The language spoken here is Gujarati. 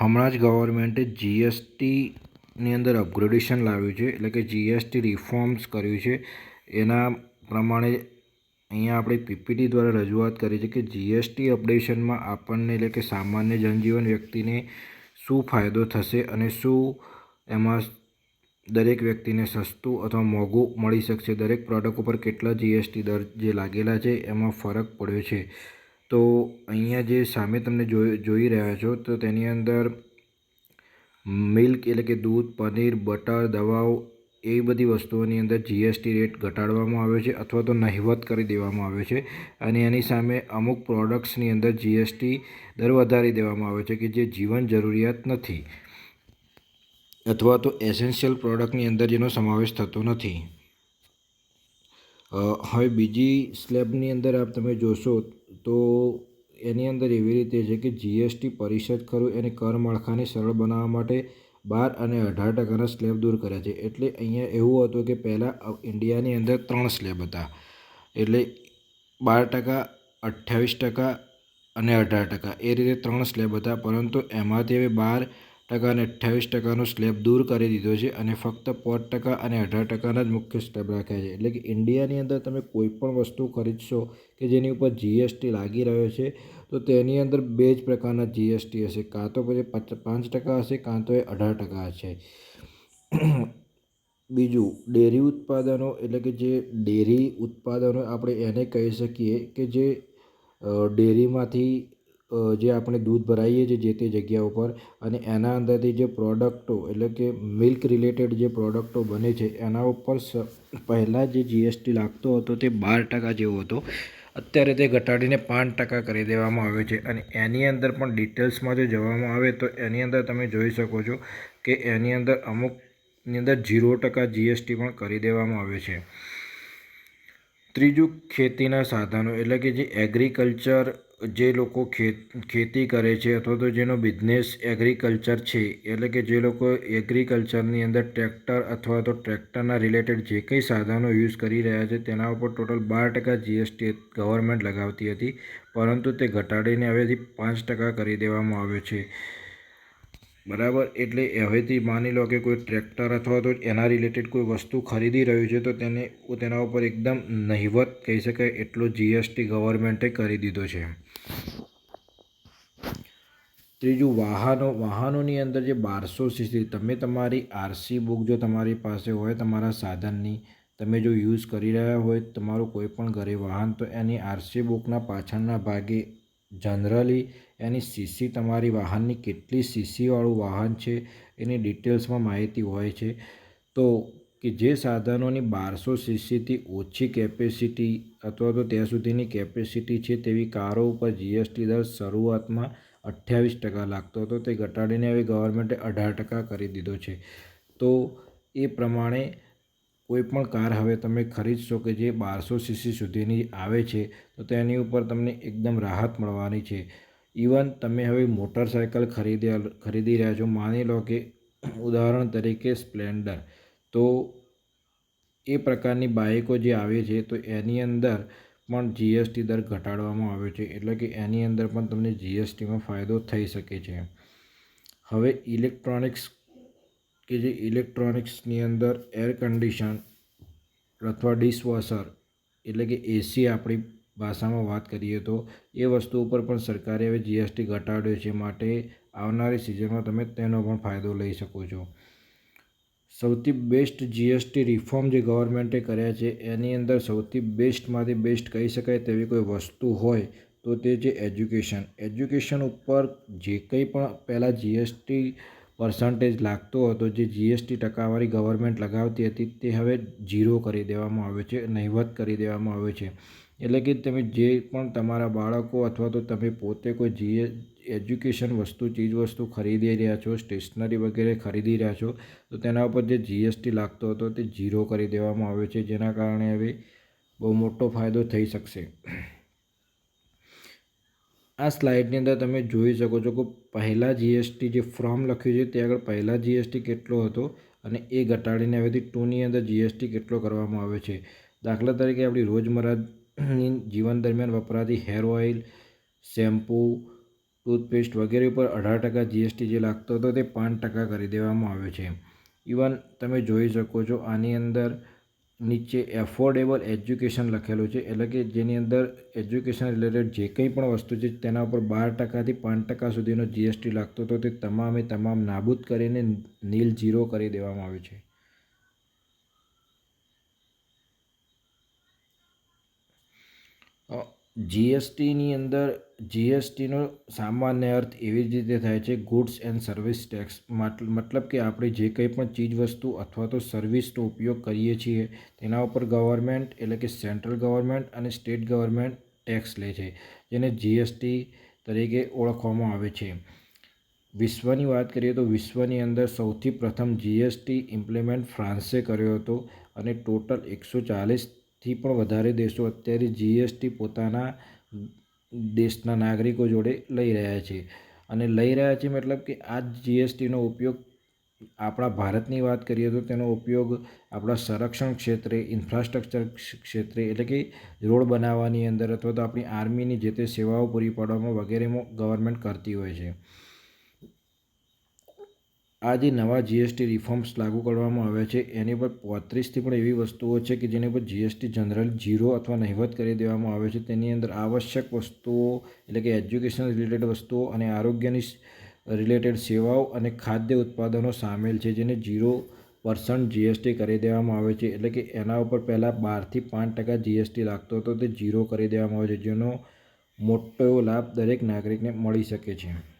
હમણાં જ ગવર્મેન્ટે જીએસટીની અંદર અપગ્રેડેશન લાવ્યું છે. એટલે કે જીએસટી રિફોર્મ્સ કર્યું છે. એના પ્રમાણે અહીંયા આપણે પીપીટી દ્વારા રજૂઆત કરી છે કે જીએસટી અપડેશનમાં આપણને એટલે કે સામાન્ય જનજીવન વ્યક્તિને શું ફાયદો થશે અને શું એમાં દરેક વ્યક્તિને સસ્તું અથવા મોંઘું મળી શકશે? દરેક પ્રોડક્ટ ઉપર કેટલા જીએસટી દર જે લાગેલા છે, એમાં ફરક પડ્યો છે? તો અહીંયા જે સામે તમને જોઈ રહ્યા છો, તો તેની અંદર મિલ્ક એટલે કે દૂધ, પનીર, બટર, દવાઓ એ બધી વસ્તુઓની અંદર જીએસટી રેટ ઘટાડવામાં આવ્યો છે અથવા તો નહિવત કરી દેવામાં આવ્યો છે. અને એની સામે અમુક પ્રોડક્ટ્સની અંદર જીએસટી દર વધારી દેવામાં આવ્યો છે કે જે જીવન જરૂરિયાત નથી. અથવા તો એસેન્શિયલ પ્રોડક્ટની અંદર જેનો સમાવેશ થતો નથી. હવે બીજી સ્લેબની અંદર આપ તમે જોશો તો એની અંદર એવી રીતે છે કે જીએસટી પરિષદ ખરું એને કર માળખાને સરળ બનાવવા માટે બાર અને અઢાર ટકાના સ્લેબ દૂર કર્યા છે. એટલે અહીંયા એવું હતું કે પહેલાં ઇન્ડિયાની અંદર ત્રણ સ્લેબ હતા. એટલે બાર ટકા, અઠ્ઠાવીસ ટકા અને અઢાર ટકા. એ રીતે ત્રણ સ્લેબ હતા. પરંતુ એમાંથી હવે બાર ટકા અને અઠ્ઠાવીસ ટકાનો સ્લેબ દૂર કરી દીધો છે અને ફક્ત પાંચ ટકા અને અઢાર ટકાના જ મુખ્ય સ્લેબ રાખ્યા છે. એટલે કે ઇન્ડિયાની અંદર તમે કોઈ પણ વસ્તુ ખરીદશો કે જેની ઉપર જીએસટી લાગી રહ્યો છે, તો તેની અંદર બે જ પ્રકારના જીએસટી હશે. કાં તો પછી પાંચ ટકા હશે, કાં તો એ અઢાર ટકા હશે. બીજું, ડેરી ઉત્પાદનો, એટલે કે જે ડેરી ઉત્પાદનો આપણે એને કહી શકીએ કે જે ડેરીમાંથી જે આપણે દૂધ ભરાવીએ છીએ જે તે જગ્યા ઉપર અને એના અંદરથી જે પ્રોડક્ટો એટલે કે મિલ્ક રિલેટેડ જે પ્રોડક્ટો બને છે, એના ઉપર પહેલાં જે જીએસટી લાગતો હતો તે બાર ટકા જેવો હતો. અત્યારે તે ઘટાડીને પાંચ ટકા કરી દેવામાં આવ્યો છે અને એની અંદર પણ ડિટેલ્સમાં જો જવામાં આવે તો એની અંદર તમે જોઈ શકો છો કે એની અંદર અમુકની અંદર ઝીરો ટકા જીએસટી પણ કરી દેવામાં આવ્યો છે. ત્રીજું ખેતીના સાધનો, એટલે કે જે એગ્રીકલ્ચર જે લોકો ખેતી કરે છે અથવા તો જેનો બિઝનેસ એગ્રીકલ્ચર છે, એટલે કે જે લોકો એગ્રીકલ્ચરની અંદર ટ્રેક્ટર અથવા તો ટ્રેક્ટરના રિલેટેડ જે કંઈ સાધનો યુઝ કરી રહ્યા છે, તેના ઉપર ટોટલ બાર ટકા જીએસટી ગવર્મેન્ટ લગાવતી હતી, પરંતુ તે ઘટાડીને હવેથી પાંચ ટકા કરી દેવામાં આવ્યો છે. બરાબર? એટલે હવેથી માની લો કે કોઈ ટ્રેક્ટર અથવા તો એના રિલેટેડ કોઈ વસ્તુ ખરીદી રહ્યું છે, તો તેને, તેના ઉપર એકદમ નહિવત કહી શકાય એટલો જીએસટી ગવર્મેન્ટે કરી દીધો છે. ત્રીજું, વાહનો, વાહનોની અંદર જે બારસો સીસી તમે તમારી આરસી બુક જો તમારી પાસે હોય, તમારા સાધનની, તમે જો યુઝ કરી રહ્યા હોય, તમારું કોઈ પણ ઘરે વાહન, તો એની આરસી બુકના પાછળના ભાગે જનરલી એની સીસી તમારી વાહનની કેટલી સીસીવાળું વાહન છે, એની ડિટેલ્સમાં માહિતી હોય છે. તો કે જે સાધનોની બારસો સીસીથી ઓછી કેપેસિટી અથવા તો ત્યાં સુધીની કેપેસિટી છે તેવી કારો ઉપર જીએસટી દર શરૂઆતમાં અઠ્યાવીસ ટકા લાગતો હતો, તે ઘટાડીને હવે ગવર્મેન્ટે અઢાર ટકા કરી દીધો છે. તો એ પ્રમાણે કોઈ પણ કાર હવે તમે ખરીદશો કે જે બારસો સીસી સુધીની આવે છે, તો તેની ઉપર તમને એકદમ રાહત મળવાની છે. ઇવન તમે હવે મોટરસાયકલ ખરીદ્યા, ખરીદી રહ્યા છો, માની લો કે ઉદાહરણ તરીકે સ્પ્લેન્ડર તો એ પ્રકારની બાઇકો જે આવે છે, તો એની અંદર પણ જીએસટી દર ઘટાડવામાં આવ્યો છે, એટલે કે એની અંદર પણ તમને જીએસટીમાં ફાયદો થઈ શકે છે. હવે ઇલેક્ટ્રોનિક્સ કે જે ઇલેક્ટ્રોનિક્સની અંદર એર કન્ડિશન અથવા ડિશવોશર એટલે કે એસી આપણી ભાષામાં વાત કરીએ તો એ વસ્તુ ઉપર પણ સરકારે હવે જીએસટી ઘટાડ્યો છે માટે આવનારી સિઝનમાં તમે તેનો પણ ફાયદો લઈ શકો છો. સૌથી બેસ્ટ જીએસટી રિફોર્મ જે ગવર્મેન્ટે કર્યા છે, એની અંદર સૌથી બેસ્ટમાંથી બેસ્ટ કહી શકાય તેવી કોઈ વસ્તુ હોય તો તે છે એજ્યુકેશન એજ્યુકેશન ઉપર જે કંઈ પણ પહેલાં જીએસટી પર્સન્ટેજ લાગતો હતો, જે જીએસટી ટકાવારી ગવર્મેન્ટ લગાવતી હતી, તે હવે ઝીરો કરી દેવામાં આવ્યો છે, નહિવત કરી દેવામાં આવ્યો છે. એટલે કે તમે જે પણ તમારા બાળકો અથવા તો તમે પોતે કોઈ જીએ એજ્યુકેશન વસ્તુ ચીજવસ્તુ ખરીદી રહ્યા છો, સ્ટેશનરી વગેરે ખરીદી રહ્યા છો, તો તેના ઉપર જે જીએસટી લાગતો હતો તે ઝીરો કરી દેવામાં આવ્યો છે, જેના કારણે હવે બહુ મોટો ફાયદો થઈ શકશે. આ સ્લાઇડની અંદર તમે જોઈ શકો છો કે પહેલાં જીએસટી જે ફોર્મ લખ્યું છે તે આગળ પહેલાં જીએસટી કેટલો હતો અને એ ઘટાડીને હવેથી ટુની અંદર જીએસટી કેટલો કરવામાં આવ્યો છે. દાખલા તરીકે આપણી રોજમર્રા જીવન દરમિયાન વપરાતી હેર ઓઇલ, શેમ્પૂ, ટૂથપેસ્ટ વગેરે ઉપર અઢાર ટકા જીએસટી જે લાગતો હતો તે પાંચ ટકા કરી દેવામાં આવ્યો છે. ઇવન તમે જોઈ શકો છો આની અંદર નીચે એફોર્ડેબલ એજ્યુકેશન લખેલું છે, એટલે કે જેની અંદર એજ્યુકેશન રિલેટેડ જે કંઈ પણ વસ્તુ છે તેના ઉપર બાર ટકાથી પાંચ ટકા સુધીનો જીએસટી લાગતો હતો તે તમામે તમામ નાબૂદ કરીને નીલ ઝીરો કરી દેવામાં આવ્યું છે. જીએસટીની અંદર જીએસટીનો સામાન્ય અર્થ એવી જ રીતે થાય છે ગુડ્સ એન્ડ સર્વિસ ટેક્સ મતલબ કે આપણે જે કંઈ પણ ચીજ વસ્તુ અથવા તો સર્વિસનો ઉપયોગ કરીએ છીએ, તેના ઉપર ગવર્મેન્ટ એટલે કે સેન્ટ્રલ ગવર્મેન્ટ અને સ્ટેટ ગવર્મેન્ટ ટેક્સ લે છે, જેને જીએસટી તરીકે ઓળખવામાં આવે છે. વિશ્વની વાત કરીએ તો વિશ્વની અંદર સૌથી પ્રથમ જીએસટી ઇમ્પ્લિમેન્ટ ફ્રાન્સે કર્યો હતો અને ટોટલ એકસો ચાલીસથી પણ વધારે દેશો અત્યારે જીએસટી પોતાના દેશના નાગરિકો જોડે લઈ રહ્યા છે. અને લઈ રહ્યા છે મતલબ કે આ જીએસટીનો ઉપયોગ આપણા ભારતની વાત કરીએ તો તેનો ઉપયોગ આપણા સંરક્ષણ ક્ષેત્રે ઇન્ફ્રાસ્ટ્રક્ચર ક્ષેત્રે એટલે કે રોડ બનાવવાની અંદર અથવા તો આપણી આર્મીની જે તે સેવાઓ પૂરી પાડવામાં વગેરેમાં ગવર્મેન્ટ કરતી હોય છે. આ જે નવા જીએસટી રિફોર્મ્સ લાગુ કરવામાં આવ્યા છે. એની પર પોત્રીસથી પણ એવી વસ્તુઓ છે કે જેની પર જીએસટી જનરલ ઝીરો અથવા નહિવત કરી દેવામાં આવે છે. તેની અંદર આવશ્યક વસ્તુઓ એટલે કે એજ્યુકેશન રિલેટેડ વસ્તુઓ અને આરોગ્યની રિલેટેડ સેવાઓ અને ખાદ્ય ઉત્પાદનો સામેલ છે, જેને ઝીરો પર્સન્ટ જીએસટી કરી દેવામાં આવે છે. એટલે કે એના ઉપર પહેલાં બારથી પાંચ ટકા જીએસટી લાગતો હતો, તે ઝીરો કરી દેવામાં આવે છે, જેનો મોટો એવો લાભ દરેક નાગરિકને મળી શકે છે.